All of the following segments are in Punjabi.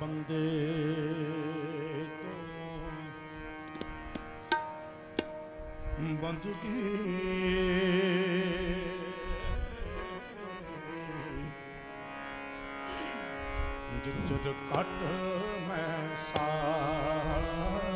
ਬੰਦੇ ਕੋ ਬੰਦਗੀ ਜਿਤ ਜਦ ਕੱਟ ਮੈਂ ਸਾਹ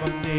ਬੰਦੇ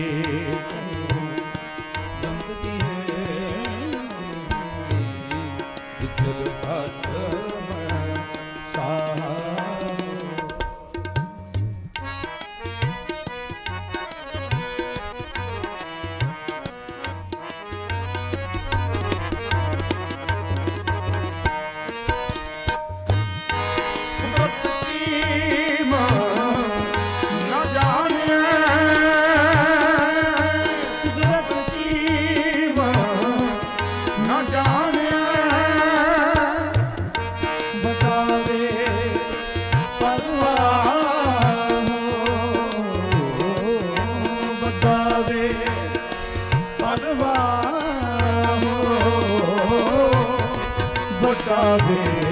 ফোটাবে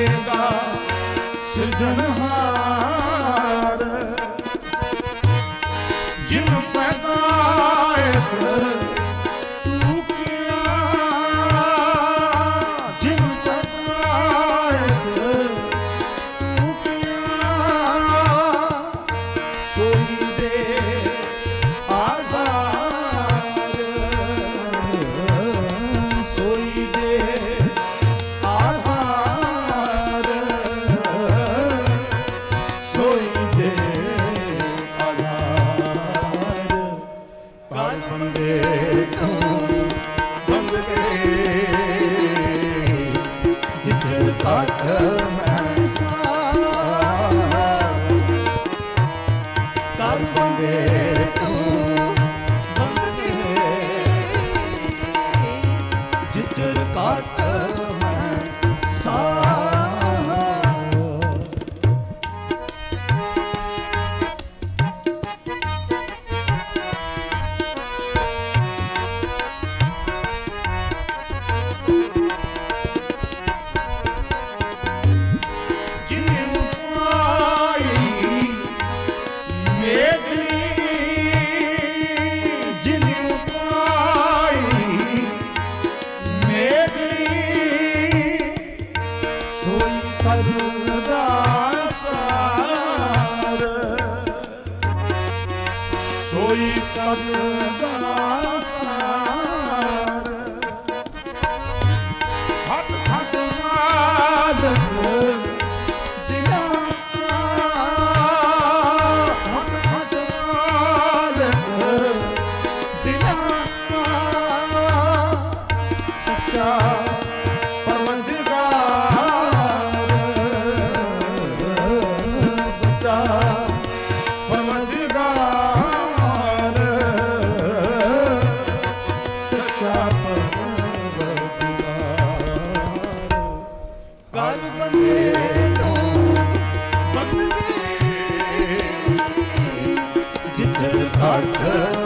ਮਿਲੇਗਾ ਸਿਰਜਣਹਾਰ Adonai. hakkı.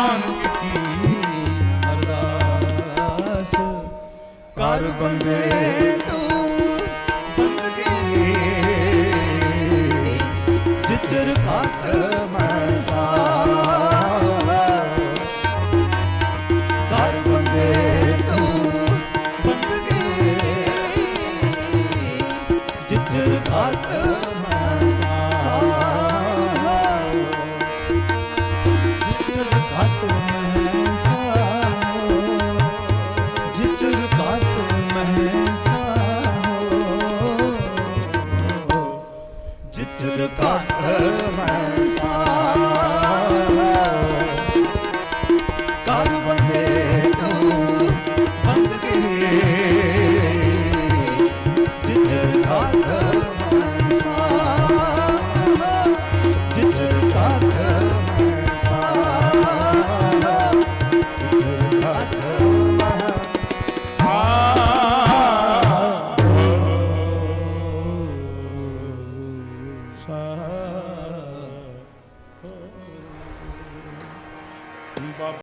ਨਾਨਕ ਕੀ ਅਰਦਾਸ ਕਰ ਬੰਦੇ